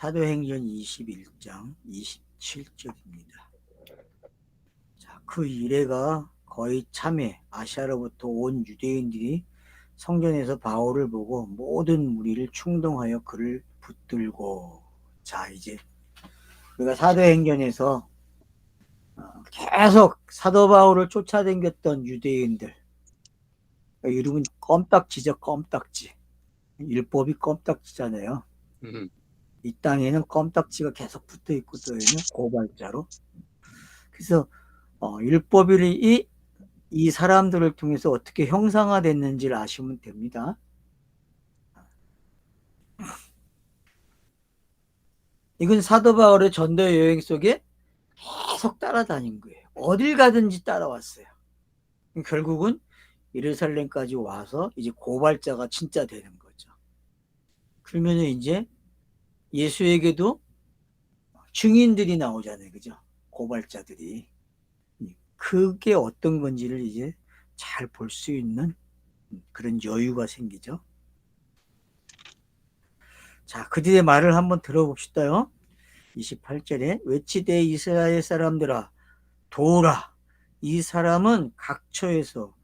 사도행전 21장 27절입니다. 자, 그 이래가 거의 참에 아시아로부터 온 유대인들이 성전에서 바울을 보고 모든 무리를 충동하여 그를 붙들고 자 이제 우리가 사도행전에서 어, 계속 사도 바울을 쫓아다녔던 유대인들 이름은 껌딱지죠 껌딱지. 율법이 껌딱지잖아요. 음, 이 땅에는 껌딱지가 계속 붙어 있거든요 고발자로 그래서 어, 율법이 이 사람들을 통해서 어떻게 형상화됐는지를 아시면 됩니다. 이건 사도 바울의 전도 여행 속에 계속 따라다닌 거예요. 어딜 가든지 따라왔어요. 결국은 예루살렘까지 와서 이제 고발자가 진짜 되는 거죠. 그러면 이제 예수에게도 증인들이 나오잖아요. 그죠? 고발자들이. 그게 어떤 건지를 이제 잘 볼 수 있는 그런 여유가 생기죠. 자, 그들의 말을 한번 들어봅시다요. 28절에 외치되 이스라엘 사람들아 도라 이 사람은 각처에서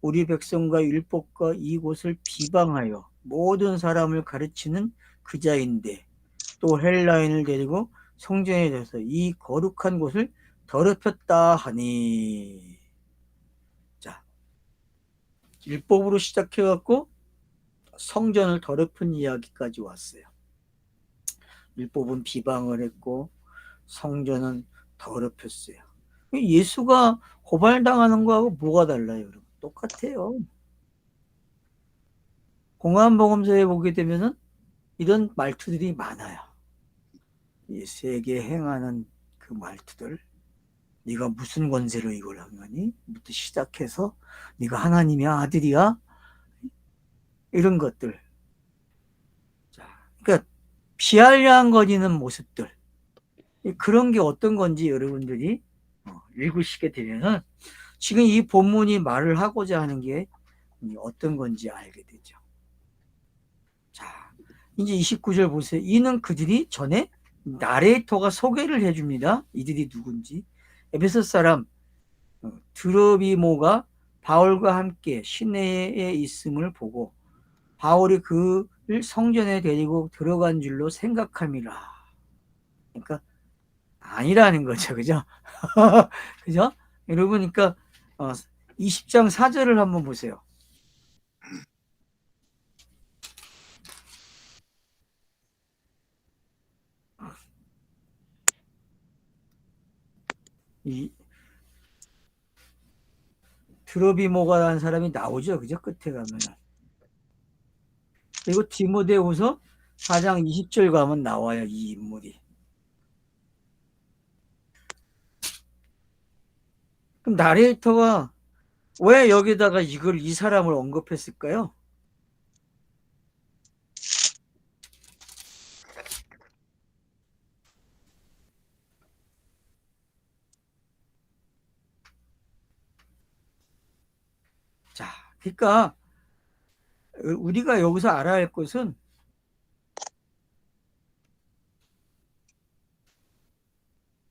우리 백성과 율법과 이곳을 비방하여 모든 사람을 가르치는 그자인데 또 헬라인을 데리고 성전에 대해서 이 거룩한 곳을 더럽혔다 하니 자 율법으로 시작해 갖고 성전을 더럽힌 이야기까지 왔어요. 율법은 비방을 했고 성전은 더럽혔어요. 예수가 고발당하는 거하고 뭐가 달라요, 여러분? 똑같아요. 공안보험서에 보게 되면은 이런 말투들이 많아요. 예수에게 행하는 그 말투들 네가 무슨 권세로 이걸 한 거니? 부터 시작해서 네가 하나님의 아들이야? 이런 것들. 자, 그러니까 비아냥거리는 모습들. 그런 게 어떤 건지 여러분들이 어, 읽으시게 되면은 지금 이 본문이 말을 하고자 하는 게 어떤 건지 알게 되죠. 자, 이제 29절 보세요. 이는 그들이 전에 나레이터가 소개를 해줍니다. 이들이 누군지. 에베소 사람 어, 드로비모가 바울과 함께 시내에 있음을 보고 바울이 그를 성전에 데리고 들어간 줄로 생각함이라. 그러니까 아니라는 거죠, 그죠? 그죠? 여러분, 그러니까 어, 20장 4절을 한번 보세요. 이 드로비모가라는 사람이 나오죠. 그죠? 끝에 가면은. 그리고 디모데후서 4장 20절 가면 나와요. 이 인물이. 그럼 나레이터가 왜 여기다가 이걸 이 사람을 언급했을까요? 자, 그러니까 우리가 여기서 알아야 할 것은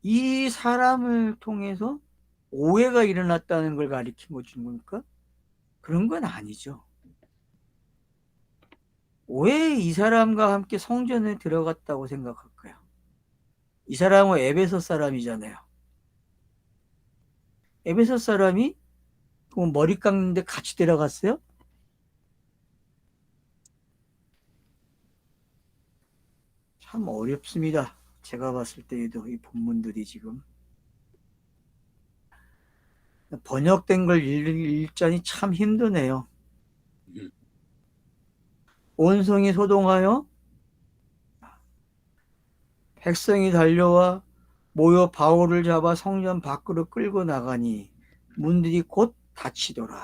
이 사람을 통해서 오해가 일어났다는 걸 가리키고 준 겁니까? 그런 건 아니죠. 왜 이 사람과 함께 성전에 들어갔다고 생각할까요? 이 사람은 에베소 사람이잖아요. 에베소 사람이 그럼 머리 깎는데 같이 데려갔어요? 참 어렵습니다. 제가 봤을 때에도 이 본문들이 지금 번역된 걸 읽자니 참 힘드네요. 음. 온성이 소동하여 백성이 달려와 모여 바울을 잡아 성전 밖으로 끌고 나가니 문들이 곧 닫히더라.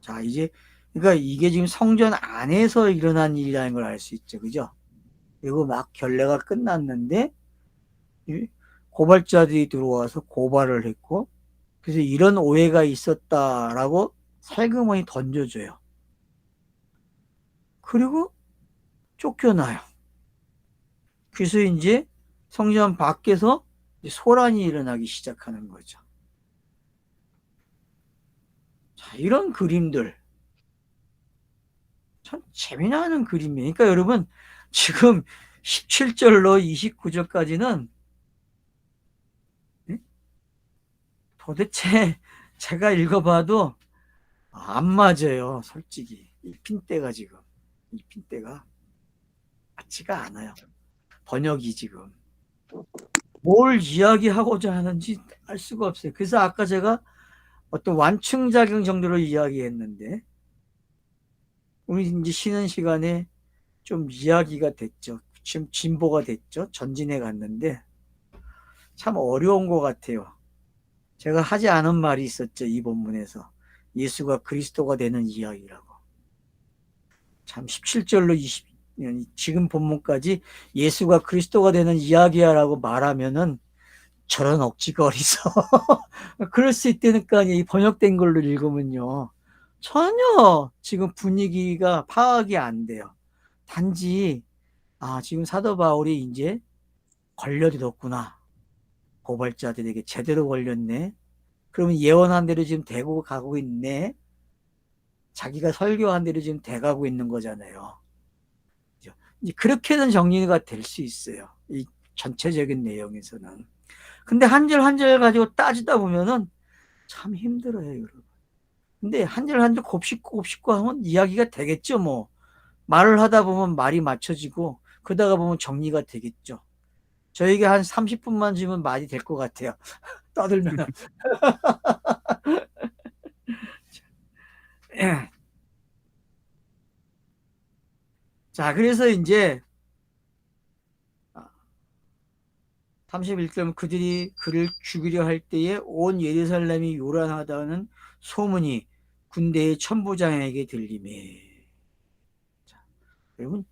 자, 이제 그러니까 이게 지금 성전 안에서 일어난 일이라는 걸 알 수 있죠. 그죠? 그리고 막 결례가 끝났는데 고발자들이 들어와서 고발을 했고 그래서 이런 오해가 있었다라고 살그머니 던져줘요. 그리고 쫓겨나요. 그래서 이제 성전 밖에서 소란이 일어나기 시작하는 거죠. 자, 이런 그림들. 참 재미나는 그림이에요. 그러니까 여러분, 지금 17절로 29절까지는 도대체 제가 읽어봐도 안 맞아요. 솔직히. 이 핀대가 지금. 이 핀대가 맞지가 않아요. 번역이 지금. 뭘 이야기하고자 하는지 알 수가 없어요. 그래서 아까 제가 어떤 완충작용 정도로 이야기했는데, 우리 이제 쉬는 시간에 좀 이야기가 됐죠. 지금 진보가 됐죠. 전진해 갔는데, 참 어려운 것 같아요. 제가 하지 않은 말이 있었죠. 이 본문에서. 예수가 그리스도가 되는 이야기라고. 참 17절로 20, 지금 본문까지 예수가 그리스도가 되는 이야기야라고 말하면은 저런 억지가 어리서. 그럴 수 있다니까 이 번역된 걸로 읽으면요. 전혀 지금 분위기가 파악이 안 돼요. 단지, 아, 지금 사도 바울이 이제 걸려들었구나. 고발자들에게 제대로 걸렸네. 그러면 예언한 대로 지금 되고 가고 있네. 자기가 설교한 대로 지금 돼가고 있는 거잖아요. 이제 그렇게는 정리가 될 수 있어요. 이 전체적인 내용에서는. 근데 한 절 한 절 가지고 따지다 보면은 참 힘들어요, 여러분. 근데 한 절 한 절 곱씹고 곱씹고 하면 이야기가 되겠죠, 뭐. 말을 하다 보면 말이 맞춰지고, 그러다가 보면 정리가 되겠죠. 저에게 한 30분만 주면 말이 될 것 같아요. 떠들면. 자, 그래서 이제 31절 그들이 그를 죽이려 할 때에 온 예루살렘이 요란하다는 소문이 군대의 천부장에게 들림에 자, 여러분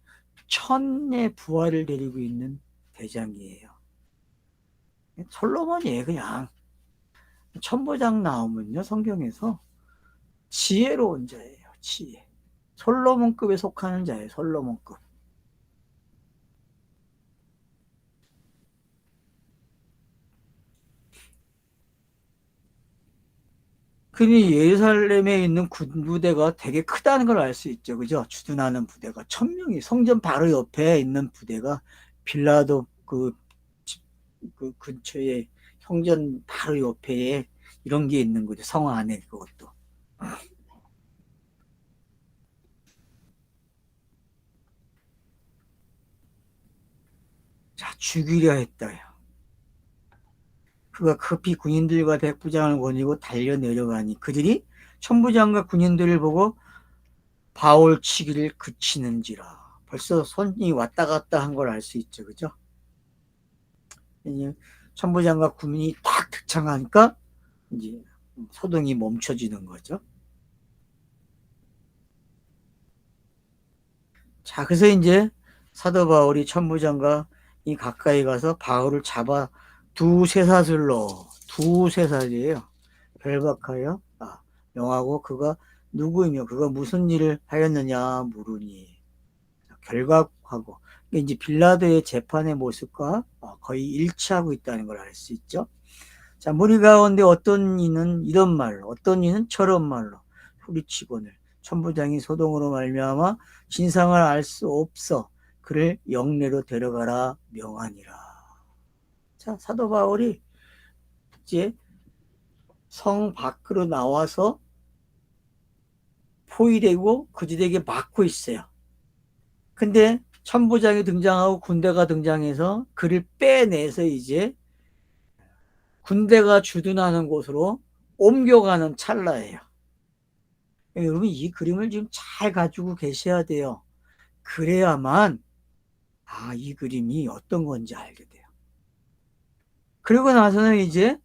천의 부활을 데리고 있는 대장이에요. 솔로몬이 그냥 천부장 나오면요 성경에서 지혜로운 자예요. 지혜. 솔로몬급에 속하는 자예요. 솔로몬급. 그니 예루살렘에 있는 군부대가 되게 크다는 걸 알 수 있죠. 그죠? 주둔하는 부대가 천명이 성전 바로 옆에 있는 부대가 빌라도 그, 그 근처에 성전 바로 옆에 이런 게 있는 거죠. 성 안에 그것도. 자, 죽이려 했다요. 그가 급히 군인들과 백부장을 거니고 달려 내려가니 그들이 천부장과 군인들을 보고 바울 치기를 그치는지라. 벌써 손이 왔다 갔다 한 걸 알 수 있죠. 그죠? 천부장과 군인이 딱 득창하니까 이제 소동이 멈춰지는 거죠. 자, 그래서 이제 사도 바울이 천부장과 이 가까이 가서 바울을 잡아 두 쇠사슬로 두 쇠사슬이에요. 결박하여 아, 명하고 그가 누구이며 그가 무슨 일을 하였느냐 물으니 결박하고 이제 빌라도의 재판의 모습과 아, 거의 일치하고 있다는 걸 알 수 있죠. 자, 무리 가운데 어떤 이는 이런 말로, 어떤 이는 저런 말로 소리치고늘 천부장이 소동으로 말미암아 진상을 알 수 없어 그를 영내로 데려가라 명하니라. 자, 사도 바울이 이제 성 밖으로 나와서 포위되고 그들에게 맞고 있어요. 근데 천부장이 등장하고 군대가 등장해서 그를 빼내서 이제 군대가 주둔하는 곳으로 옮겨가는 찰나예요. 여러분 이 그림을 지금 잘 가지고 계셔야 돼요. 그래야만 아, 이 그림이 어떤 건지 알게 돼요. 그리고 나서는 이제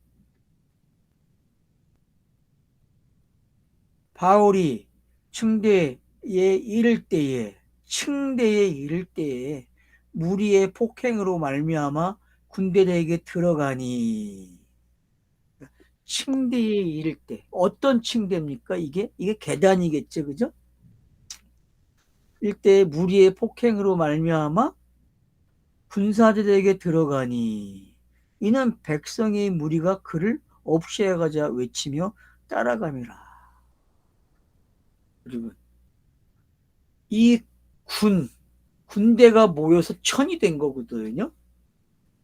바울이 층대에 이를 때에 층대에 이를 때에 무리의 폭행으로 말미암아 군대에게 들어가니 층대에 이를 때 어떤 층대입니까? 이게 이게 계단이겠죠, 그죠? 일대 무리의 폭행으로 말미암아 군사들에게 들어가니 이는 백성의 무리가 그를 없애가자 외치며 따라감이라. 여러분, 이 군, 군대가 모여서 천이 된 거거든요.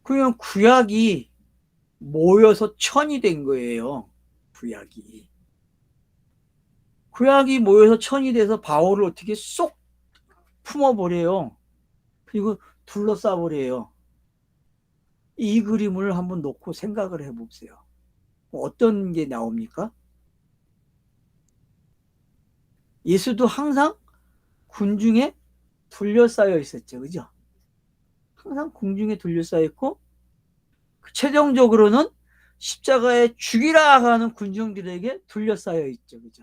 그러면 구약이 모여서 천이 된 거예요. 구약이. 구약이 모여서 천이 돼서 바울을 어떻게 쏙 품어버려요. 그리고 둘러싸버려요. 이 그림을 한번 놓고 생각을 해보세요. 어떤 게 나옵니까? 예수도 항상 군중에 둘러싸여 있었죠. 그죠? 항상 군중에 둘러싸여 있고, 최종적으로는 십자가에 죽이라 하는 군중들에게 둘러싸여 있죠. 그죠?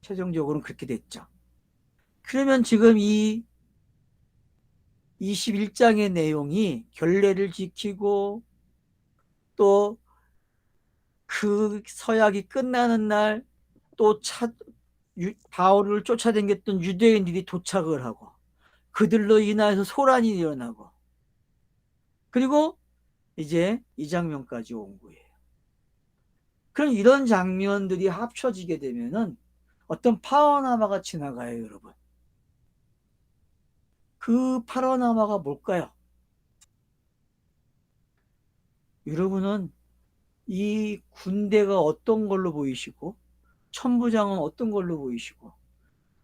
최종적으로는 그렇게 됐죠. 그러면 지금 이 21장의 내용이 결례를 지키고 또 그 서약이 끝나는 날또 차, 바울을 쫓아다녔던 유대인들이 도착을 하고 그들로 인하여서 소란이 일어나고 그리고 이제 이 장면까지 온 거예요. 그럼 이런 장면들이 합쳐지게 되면은 어떤 파워나마가 지나가요, 여러분. 그 파워나마가 뭘까요? 여러분은 이 군대가 어떤 걸로 보이시고, 천부장은 어떤 걸로 보이시고,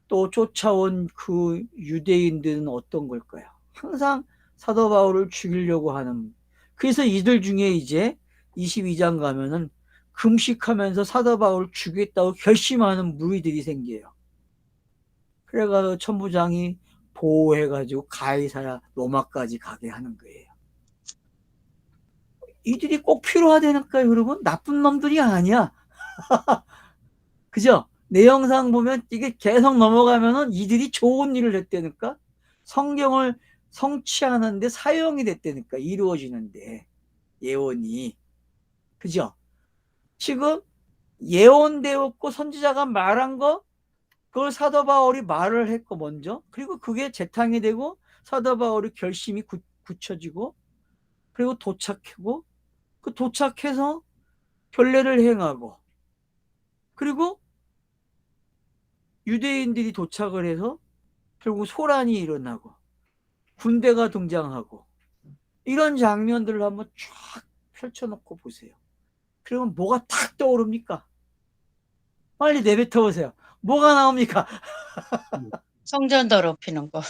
또 쫓아온 그 유대인들은 어떤 걸까요? 항상 사도 바울을 죽이려고 하는, 그래서 이들 중에 이제 22장 가면은 금식하면서 사도 바울을 죽이겠다고 결심하는 무리들이 생겨요. 그래가지고 천부장이 보호해가지고 가이사라 로마까지 가게 하는 거예요. 이들이 꼭 필요하다니까요, 여러분. 나쁜 놈들이 아니야. 그죠? 내용상 보면 이게 계속 넘어가면은 이들이 좋은 일을 했다니까? 성경을 성취하는데 사용이 됐다니까, 이루어지는데. 예언이. 그죠? 지금 예언되었고 선지자가 말한 거 그걸 사도 바울이 말을 했고 먼저 그리고 그게 재탕이 되고 사도 바울이 결심이 굳, 굳혀지고 그리고 도착하고 그 도착해서 결례를 행하고 그리고 유대인들이 도착을 해서 결국 소란이 일어나고 군대가 등장하고 이런 장면들을 한번 쫙 펼쳐놓고 보세요. 그러면 뭐가 탁 떠오릅니까? 빨리 내뱉어 보세요. 뭐가 나옵니까? 성전 더럽히는 거.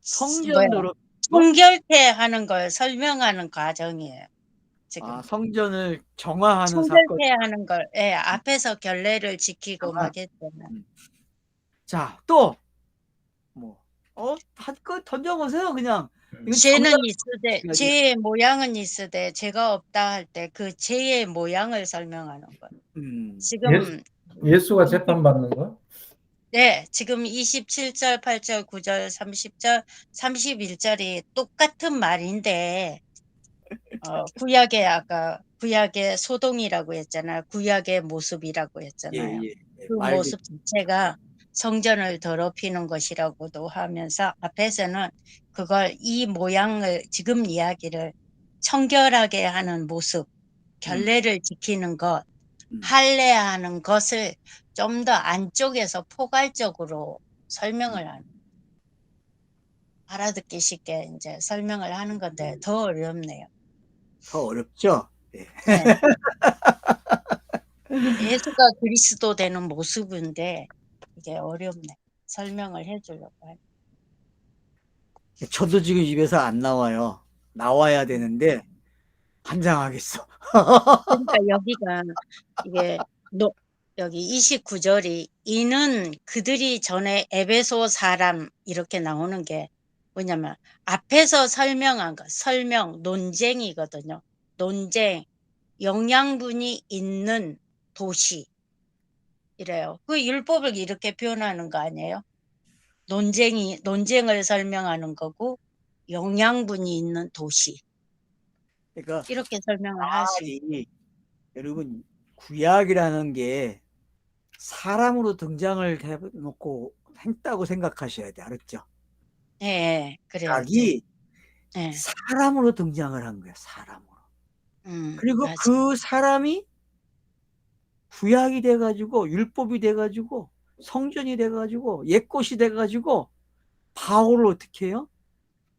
성전으로 성결케 하는 걸 설명하는 과정이에요. 지금 아, 성전을 정화하는 사건. 성결케 하는 걸 예, 앞에서 결례를 지키고 아. 막 했잖아. 자, 또 뭐, 어, 한거 던져 보세요, 그냥. 이건 죄는 정답- 있으되 해야지. 죄의 모양은 있으되 죄가 없다 할 때 그 죄의 모양을 설명하는 거. 음, 지금 예수가 재판받는 거? 네, 지금 27절, 8절, 9절, 30절, 31절이 똑같은 말인데, 어, 구약의 아까 구약의 소동이라고 했잖아요. 구약의 모습이라고 예, 했잖아요. 예. 예, 그말 모습 자체가 성전을 더럽히는 것이라고도 하면서 앞에서는 그걸 이 모양을 지금 이야기를 청결하게 하는 모습, 결례를 지키는 것, 음. 할례하는 것을 좀 더 안쪽에서 포괄적으로 설명을 하는 알아듣기 쉽게 이제 설명을 하는 건데 더 어렵네요. 더 어렵죠? 예. 네. 예수가 그리스도 되는 모습인데 이게 어렵네. 설명을 해주려고 할. 저도 지금 입에서 안 나와요. 나와야 되는데 환장하겠어. 그러니까 여기가 이게 노, 여기 29절이 이는 그들이 전에 에베소 사람 이렇게 나오는 게 뭐냐면 앞에서 설명한 거 설명 논쟁이거든요. 논쟁 영양분이 있는 도시 이래요. 그 율법을 이렇게 표현하는 거 아니에요? 논쟁이 논쟁을 설명하는 거고 영양분이 있는 도시 그러니까 이렇게 설명을 있어요. 말이 여러분 구약이라는 게 사람으로 등장을 해놓고 했다고 생각하셔야 돼 알았죠? 예, 예, 그래요. 각이 예, 사람으로 등장을 한 거야, 사람으로. 음, 그리고 맞아. 그 사람이 구약이 돼가지고 율법이 돼가지고 성전이 돼가지고 옛것이 돼가지고 바울을 어떻게 해요?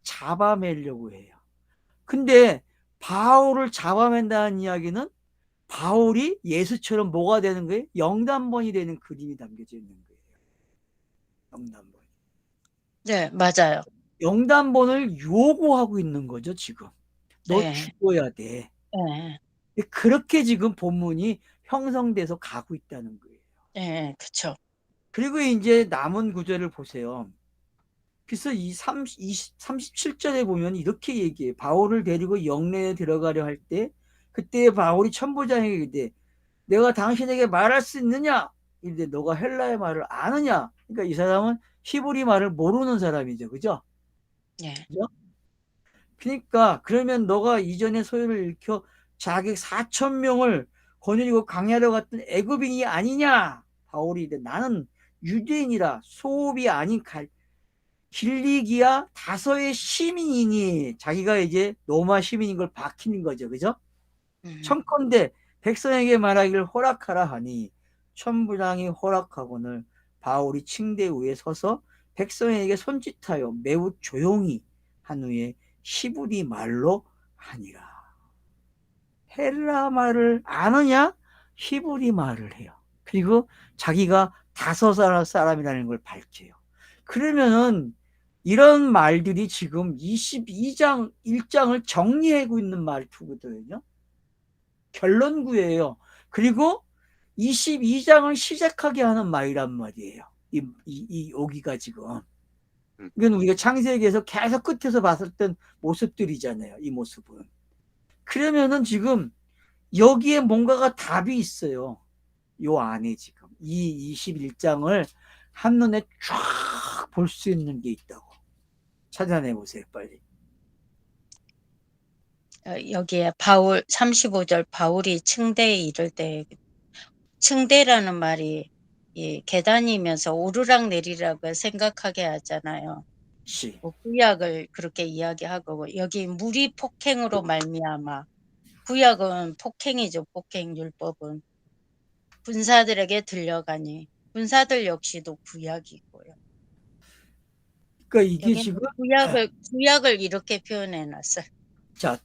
잡아매려고 해요. 근데 바울을 잡아맨다는 이야기는 바울이 예수처럼 뭐가 되는 거예요? 영단번이 되는 그림이 담겨져 있는 거예요. 영단번. 네, 맞아요. 영단번을 요구하고 있는 거죠, 지금. 너 네. 죽어야 돼. 예, 그렇게 지금 본문이 형성돼서 가고 있다는 거예요. 예, 그쵸. 그리고 이제 남은 구절을 보세요. 그래서 이 30, 20, 37절에 보면 이렇게 얘기해. 바울을 데리고 영내에 들어가려 할 때, 그때 바울이 천부장에게 이르되 내가 당신에게 말할 수 있느냐? 이르되 너가 헬라의 말을 아느냐? 그러니까 이 사람은 히브리 말을 모르는 사람이죠. 그죠? 예, 그러니까 그러면 너가 이전에 소유를 일으켜 자객 4천 명을 거느리고 강야로 갔던 애굽인이 아니냐? 바울이 이르되 나는 유대인이라 소읍이 아닌 갈 길리기아 다서의 시민이니 자기가 이제 로마 시민인 걸 밝히는 거죠. 그죠? 음, 청컨대 백성에게 말하기를 허락하라 하니 천부장이 허락하고는 바울이 층대 위에 서서 백성에게 손짓하여 매우 조용히 한 후에 히브리 말로 하니라. 헬라 말을 아느냐? 히브리 말을 해요. 그리고 자기가 다섯 사람이라는 걸 밝혀요. 그러면은 이런 말들이 지금 22장 1장을 정리하고 있는 말투거든요. 결론구예요. 그리고 22장을 시작하게 하는 말이란 말이에요. 이, 이, 이 여기가 지금. 이건 우리가 창세기에서 계속 끝에서 봤었던 모습들이잖아요. 이 모습은. 그러면은 지금 여기에 뭔가가 답이 있어요. 요 안에 지금. 이 21장을 한눈에 쫙 볼 수 있는 게 있다고. 찾아내 보세요, 빨리. 어, 여기에 바울 35절 바울이 층대에 이를 때 층대라는 말이 이 계단이면서 오르락 내리락을 생각하게 하잖아요. 시. 뭐 구약을 그렇게 이야기하고 여기 무리 폭행으로 말미암아 구약은 폭행이죠. 폭행 율법은 군사들에게 들려가니 군사들 역시도 구약이고요. 그러니까 이게 여기는 지금 구약을 구약을 이렇게 표현해 놨어요. 자,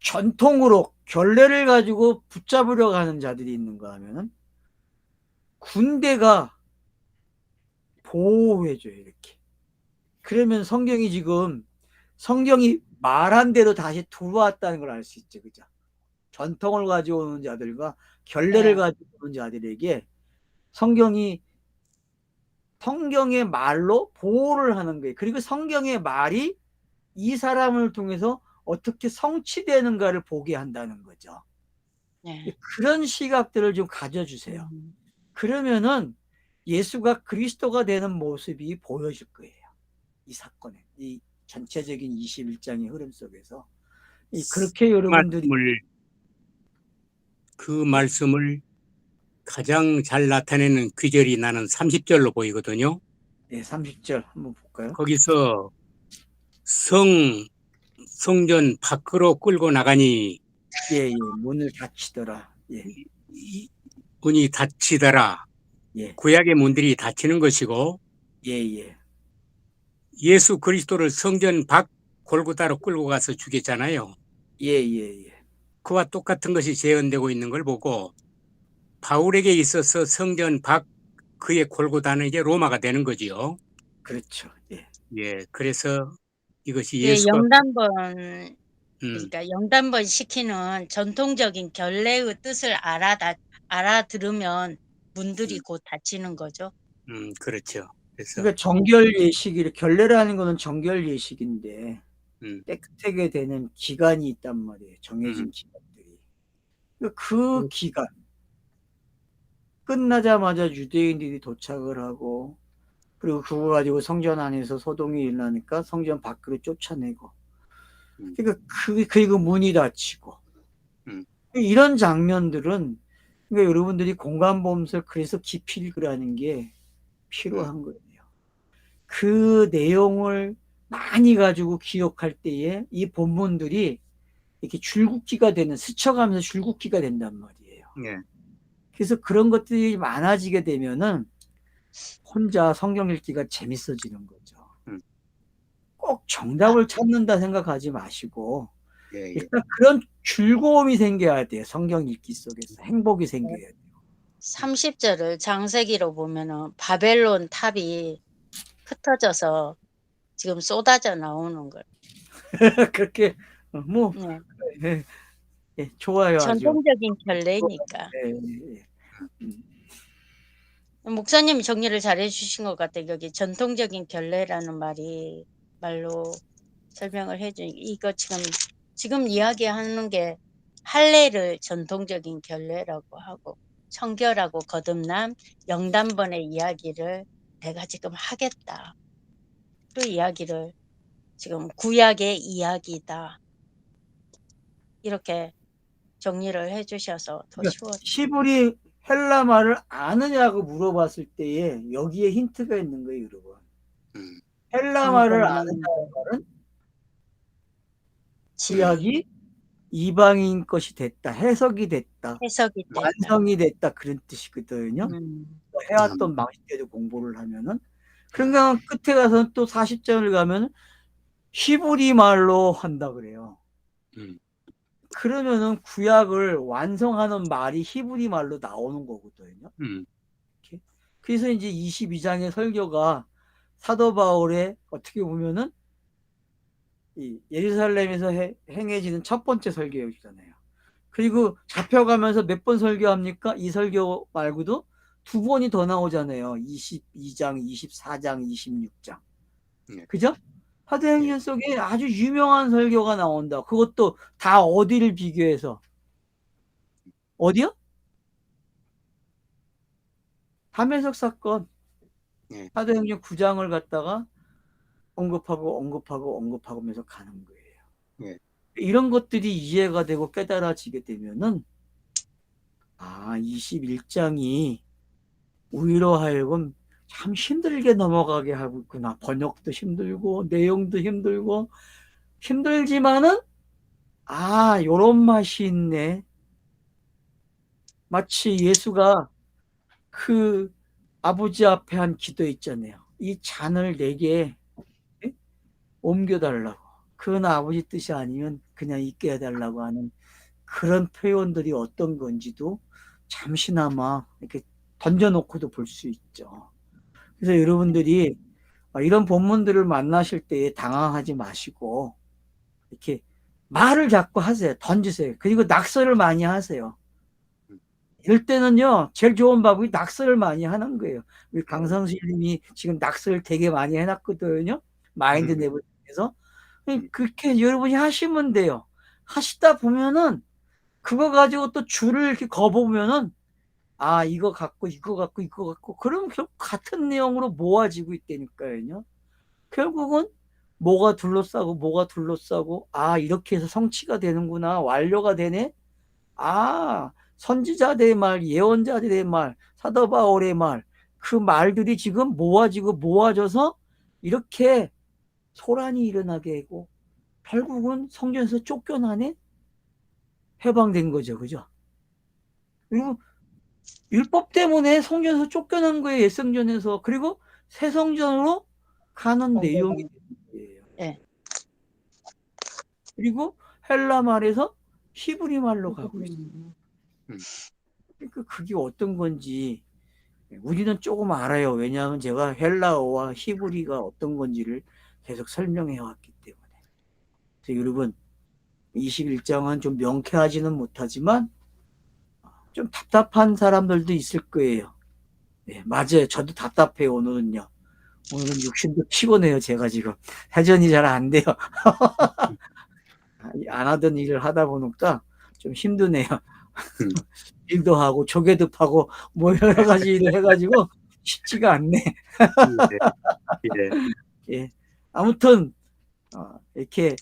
전통으로 결례를 가지고 붙잡으려고 하는 자들이 있는가 하면은 군대가 보호해줘요, 이렇게. 그러면 성경이 지금 성경이 말한 대로 다시 들어왔다는 걸 알 수 있죠, 그죠? 전통을 가지고 오는 자들과 결례를 네. 가지고 오는 자들에게 성경이 성경의 말로 보호를 하는 거예요. 그리고 성경의 말이 이 사람을 통해서 어떻게 성취되는가를 보게 한다는 거죠. 네. 그런 시각들을 좀 가져주세요. 음, 그러면은 예수가 그리스도가 되는 모습이 보여질 거예요. 이 사건에, 이 전체적인 21장의 흐름 속에서. 이 그렇게 여러분들이 말씀을 그 말씀을 가장 잘 나타내는 귀절이 나는 30절로 보이거든요. 네, 30절 한번 볼까요? 거기서 성 성전 밖으로 끌고 나가니 예, 예, 문을 닫히더라. 예, 이 문이 닫히더라. 예, 구약의 문들이 닫히는 것이고 예, 예, 예수 그리스도를 성전 밖 골고다로 끌고 가서 죽였잖아요. 예, 예, 예. 그와 똑같은 것이 재현되고 있는 걸 보고 바울에게 있어서 성전 밖 그의 골고다는 이제 로마가 되는 거지요. 그렇죠. 예, 예, 그래서 이것이 예, 예수가 영단번 음, 그러니까 영단번 시키는 전통적인 결례의 뜻을 알아다 알아들으면 문들이 음. 곧 닫히는 거죠. 음, 그렇죠. 그래서 그러니까 정결 예식이 결례라는 거는 정결 예식인데 음. 깨끗하게 되는 기간이 있단 말이에요. 정해진 음. 기간들이. 그러니까 그 음. 기간 끝나자마자 유대인들이 도착을 하고 그리고 그거 가지고 성전 안에서 소동이 일어나니까 성전 밖으로 쫓아내고 음. 그러니까 그 그리고 문이 닫히고 음. 이런 장면들은 그러니까 여러분들이 공간보험서 그래서 깊이 읽으라는 게 필요한 거예요. 그 내용을 많이 가지고 기억할 때에 이 본문들이 이렇게 줄긋기가 되는 스쳐가면서 줄긋기가 된단 말이에요. 예. 그래서 그런 것들이 많아지게 되면은 혼자 성경 읽기가 재밌어지는 거죠. 음. 꼭 정답을 찾는다 생각하지 마시고 예, 예. 일단 그런 즐거움이 생겨야 돼요. 성경 읽기 속에서 행복이 생겨야 돼요. 30절을 장세기로 보면은 바벨론 탑이 흩어져서 지금 쏟아져 나오는 걸. 그렇게 어, 뭐 네. 예, 예, 좋아요. 아주. 전통적인 결례니까. 예, 예, 예. 목사님이 정리를 잘 해 주신 것 같아요. 여기 전통적인 결례라는 말이 말로 설명을 해 주니 이거 지금 지금 이야기하는 게 할례를 전통적인 결례라고 하고 청결하고 거듭남 영단번의 이야기를 내가 지금 하겠다. 그 이야기를 지금 구약의 이야기다. 이렇게 정리를 해주셔서 더 그러니까 쉬워. 시브리 헬라 말을 아느냐고 물어봤을 때에 여기에 힌트가 있는 거예요, 여러분. 음. 헬라 말을 음. 아느냐는 말은 구약이 이방인 것이 됐다, 해석이 됐다, 해석이 됐다. 완성이 됐다 그런 뜻이거든요. 음. 해왔던 망신대도 공부를 하면은 그러니까 끝에 가서는 또 40장을 가면 히브리 말로 한다 그래요. 음. 그러면은 구약을 완성하는 말이 히브리 말로 나오는 거거든요. 음. 그래서 이제 22장의 설교가 사도 바울의 어떻게 보면은 이 예루살렘에서 해- 행해지는 첫 번째 설교였잖아요. 그리고 잡혀가면서 몇 번 설교합니까? 이 설교 말고도 두 번이 더 나오잖아요. 22장, 24장, 26장. 네. 그죠? 사도행전 속에 아주 유명한 설교가 나온다. 그것도 다 어디를 비교해서? 어디요? 함해석 사건. 네. 사도행전 9장을 갖다가 언급하고 언급하고 언급하면서 가는 거예요. 네. 이런 것들이 이해가 되고 깨달아지게 되면은 아, 21장이 우리로 하여금 참 힘들게 넘어가게 하고 있구나. 번역도 힘들고 내용도 힘들고 힘들지만은 아, 요런 맛이 있네. 마치 예수가 그 아버지 앞에 한 기도 있잖아요. 이 잔을 내게 예? 옮겨달라고. 그건 아버지 뜻이 아니면 그냥 있게 해달라고 하는 그런 표현들이 어떤 건지도 잠시나마 이렇게 던져놓고도 볼 수 있죠. 그래서 여러분들이 이런 본문들을 만나실 때 당황하지 마시고 이렇게 말을 자꾸 하세요. 던지세요. 그리고 낙서를 많이 하세요. 이럴 때는요, 제일 좋은 방법이 낙서를 많이 하는 거예요. 우리 강성수 님이 지금 낙서를 되게 많이 해놨거든요. 마인드 음. 랩을 통해서. 그렇게 여러분이 하시면 돼요. 하시다 보면은 그거 가지고 또 줄을 이렇게 거보면은 아, 이거 갖고, 이거 갖고, 이거 갖고, 그럼 결국 같은 내용으로 모아지고 있다니까요. 결국은 뭐가 둘러싸고, 뭐가 둘러싸고, 아, 이렇게 해서 성취가 되는구나, 완료가 되네? 아, 선지자들의 말, 예언자들의 말, 사도 바울의 말, 그 말들이 지금 모아지고 모아져서 이렇게 소란이 일어나게 하고, 결국은 성전에서 쫓겨나네? 해방된 거죠, 그죠? 그리고 율법 때문에 성전에서 쫓겨난 거예요, 옛성전에서. 그리고 새 성전으로 가는 내용이 되는 거예요. 네. 그리고 헬라 말에서 히브리 말로 가고 있어요. 음. 그러니까 그게 어떤 건지 우리는 조금 알아요. 왜냐하면 제가 헬라어와 히브리가 어떤 건지를 계속 설명해 왔기 때문에. 그래서 여러분 21장은 좀 명쾌하지는 못하지만 좀 답답한 사람들도 있을 거예요. 네, 맞아요. 저도 답답해요, 오늘은요. 오늘은 육신도 피곤해요, 제가 지금. 회전이 잘 안 돼요. 안 하던 일을 하다 보니까 좀 힘드네요. 음. 일도 하고, 조개도 파고, 뭐 여러 가지 일을 해가지고 쉽지가 않네. 예. 예. 아무튼, 어, 이렇게,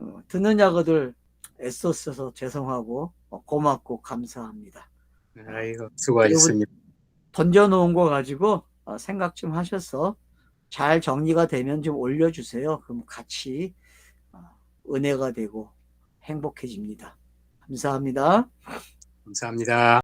어, 듣는 야거들 애썼어서 죄송하고, 어, 고맙고 감사합니다. 아이고, 수고하셨습니다. 던져놓은 거 가지고 어, 생각 좀 하셔서 잘 정리가 되면 좀 올려주세요. 그럼 같이 어, 은혜가 되고 행복해집니다. 감사합니다. 감사합니다.